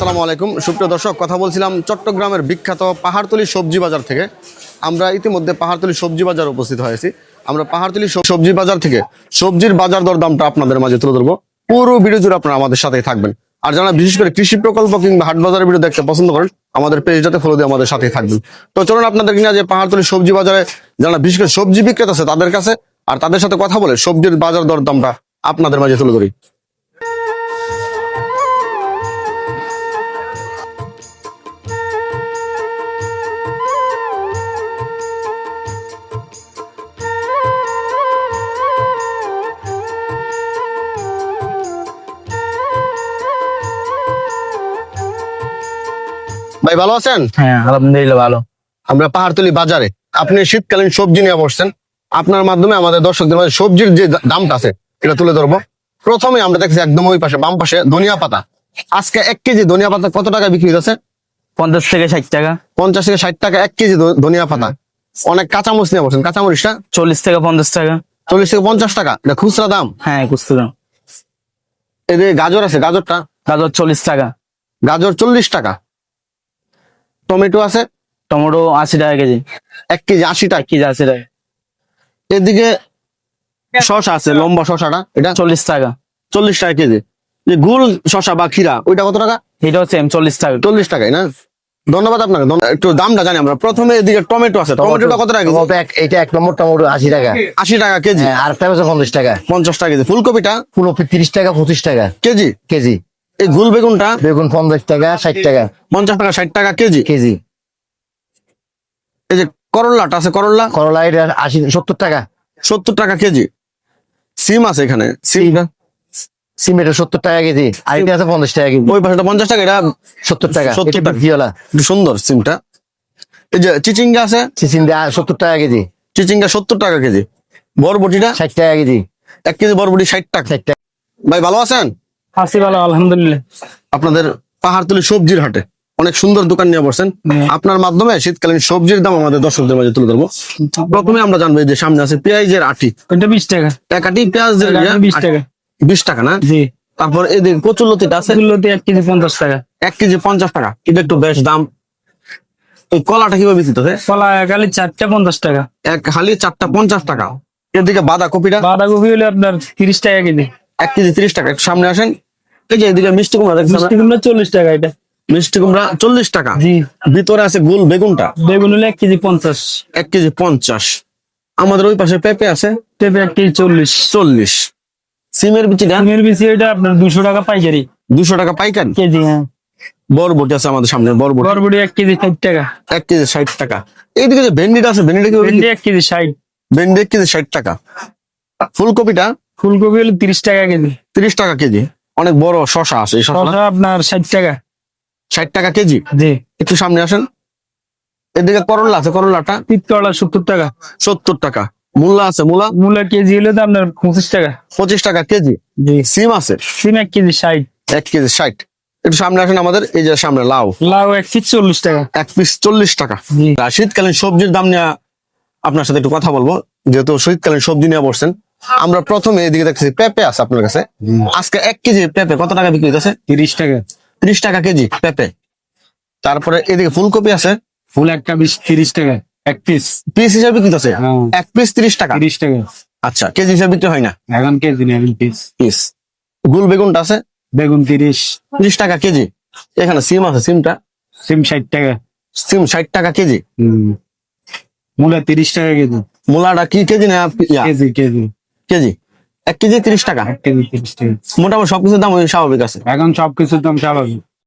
আসসালামু আলাইকুম। সুপ্রিয় দর্শক, কথা বলছিলাম চট্টগ্রামের বিখ্যাত পাহাড়তলি সবজি বাজার থেকে। আমরা ইতিমধ্যে পাহাড়তলি সবজি বাজার উপস্থিত হয়েছি। আমরা পাহাড়তলি সব- সবজি বাজার থেকে সবজির বাজার দর দামটা আপনাদের মাঝে তুলে ধরবো। পুরো ভিডিও জুড়ে আপনারা আমাদের সাথেই থাকবেন। আর যারা বিশেষ করে কৃষি প্রকল্প কিংবা হাট বাজারের ভিডিও দেখতে পছন্দ করেন, আমাদের পেজটাতে ফলো দিয়ে আমাদের সাথেই থাকবেন। তো চলুন আপনাদের কিনা যে পাহাড়তলি সবজি বাজারে যারা বিশেষ করে সবজি বিক্রেতা আছে তাদের কাছে, আর তাদের সাথে কথা বলে সবজির বাজার দর দামটা আপনাদের মাঝে তুলে ধরি। ভাই ভালো আছেন? হ্যাঁ আলহামদুলিল্লাহ ভালো। আমরা পাহাড়তলি বাজারে। আপনি শীতকালীন সবজি নিয়ে বসছেন। আপনার মাধ্যমে আমাদের দর্শকদের মাঝে সবজির যে দামটা আছে এটা তুলে ধরবো। প্রথমে আমরা দেখছি একদম ওই পাশে বাম পাশে ধনিয়া পাতা। আজকে এক কেজি ধনিয়া পাতা কত টাকা বিক্রি হচ্ছে পঞ্চাশ থেকে ষাট টাকা। পঞ্চাশ থেকে ষাট টাকা এক কেজি ধনিয়া পাতা। অনেক কাঁচামরিচ নিয়ে বসছেন কাঁচামরিচটা চল্লিশ থেকে পঞ্চাশ টাকা। চল্লিশ থেকে পঞ্চাশ টাকা এটা খুচরা দাম? হ্যাঁ খুচরা দাম। এদিকে গাজর আছে গাজরটা? গাজর চল্লিশ টাকা। গাজর চল্লিশ টাকা। টমেটো আছে? টমেটো আশি টাকা কেজি। এক কেজি আশি টাকা। কেজি আশি টাকা। এদিকে শশা আছে লম্বা শশাটা এটা চল্লিশ টাকা। চল্লিশ টাকা কেজি। যে গুল শশা বা খিরা ওইটা কত টাকা? এটা হচ্ছে চল্লিশ টাকা। চল্লিশ টাকাই না? ধন্যবাদ আপনাকে একটু দামটা জানি আমরা। প্রথমে এদিকে টমেটো আছে। টমেটোটা কত টাকা কেজি? টমেটো এক- নম্বর টমেটো আশি টাকা। আশি টাকা কেজি। হ্যাঁ আর পঞ্চাশ টাকা। পঞ্চাশ টাকা কেজি। ফুলকপিটা? ফুলকপি তিরিশ টাকা পঁচিশ টাকা। কেজি? কেজি। এই গুল বেগুনটা? বেগুন পঞ্চাশ টাকা ষাট টাকা। পঞ্চাশ টাকা ষাট টাকা কেজি? কেজি। এই যে করল্লাটা আছে করল্লা করলা এটা আশি সত্তর টাকা। সত্তর টাকা কেজি। সিম আছে এখানে। সিমটা সিমেন্টের সত্তর টাকা কেজি। আর এটা আছে পঞ্চাশ টাকা কেজি। ওই পাশেটা পঞ্চাশ টাকা এটা সত্তর টাকা। 70 এটা টাকা। ভিওলা। একটু সুন্দর সিমটা। এই যে চিচিঙ্গা আছে? সত্তর টাকা কেজি। চিচিঙ্গা সত্তর টাকা কেজি। বরবটিটা? ষাট টাকা কেজি। এক কেজি বরবটি ষাট টাকা। ষাট টাকা। ভাই ভালো আছেন? আশি ভালো আলহামদুলিল্লাহ। আপনাদের পাহাড়তলি সবজির হাটে অনেক সুন্দর দোকান নিয়ে বসছেন। আপনার মাধ্যমে শীতকালীন সবজির দাম আমাদের দর্শকদের মাঝে তুলে ধরবো। প্রথমে আমরা জানব যে সামনে আছে পেঁয়াজের আটি। এটা বিশ টাকা। এক আটি পেঁয়াজ বিশ টাকা। বিশ টাকা না? জি। তারপর এদিকে কচুর লতিটা আছে? এগুলোতে এক কেজি পঞ্চাশ টাকা। এক কেজি পঞ্চাশ টাকা। এটা একটু বেশ দাম। এই কলাটা কীভাবে বিক্রি হচ্ছে কলা একালি চারটা পঞ্চাশ টাকা। এক হালি চারটা পঞ্চাশ টাকা। এদিকে বাঁধাকপিটা? বাঁধাকপি হলে আপনার তিরিশ টাকা কেজি। এক কেজি তিরিশ টাকা। একটু সামনে আসেন। এই যে এদিকে মিষ্টি কুমড়া দেখছেন মিষ্টি কুমড়া চল্লিশ টাকা এটা। মিষ্টি কুমড়া চল্লিশ টাকা। জি। ভিতরে আছে গোল বেগুনটা। বেগুন হলে এক কেজি পঞ্চাশ। এক কেজি পঞ্চাশ। আমাদের ওই পাশে পেঁপে আছে। পেঁপে এক কেজি চল্লিশ। চল্লিশ। সিমের বিচিটা সিমের বিচি এটা আপনার দুশো টাকা পাইকারি। দুশো টাকা পাইকারি? কেজি হ্যাঁ। বরবটি আছে আমাদের সামনে বরবটি। বরবটি এক কেজি ষাট টাকা। এক কেজি ষাট টাকা। এইদিকে যে ভেন্ডিটা আছে ভেন্ডিটা কি ভেন্ডি? এক কেজি ষাট। ভেন্ডি এক কেজি ষাট টাকা। ফুলকপিটা ফুলকপি হলো তিরিশ টাকা কেজি। তিরিশ টাকা কেজি? অনেক বড় শশা আছে এই শশা শসা আপনার ষাট টাকা। ষাট টাকা কেজি? জি। একটু সামনে আসেন। এদিকে করলা আছে করলাটা? তিত করলা সত্তর টাকা। সত্তর টাকা। মূলা আছে মূলা? মূলা কেজি হলে তো আপনার পঁচিশ টাকা। পঁচিশ টাকা কেজি? জি। সিম আছে? সিম এক কেজি ষাট। এক কেজি ষাট। একটু সামনে আসেন আমাদের এই যে সামনে লাউ। লাউ এক পিস চল্লিশ টাকা। এক পিস চল্লিশ টাকা। শীতকালীন সবজির দাম নিয়ে আপনার সাথে একটু কথা বলব। যেহেতু শীতকালীন সবজি নিয়ে বসছেন আমরা প্রথমে এদিকে দেখছি পেঁপে আছে আপনার কাছে। আজকে এক কেজি পেঁপে কত টাকা বিক্রি হইতেছে? তিরিশ টাকা। ত্রিশ টাকা কেজি পেঁপে। তারপরে এদিকে ফুলকপি আছে। ফুল একটা বিশ তিরিশ টাকা এক পিস পিস হিসাবে বিক্রি হচ্ছে হ্যাঁ। এক পিস তিরিশ টাকা? তিরিশ টাকা। আচ্ছা কেজি হিসাবে বিক্রি হয় না? এখন কেজি নেই পিস পিস গুল বেগুনটা আছে? বেগুন তিরিশ। ত্রিশ টাকা কেজি। এখানে সিম আছে সিমটা? সিম ষাট টাকা। সিম ষাট টাকা কেজি। মূলা তিরিশ টাকা কেজি। মূলাটা কি কেজি না কেজি কেজি। কেজি? এক কেজি তিরিশ টাকা। মোটামুটি সবকিছুর দাম ওই স্বাভাবিক আছে। এখন সবকিছুর দাম স্বাভাবিক।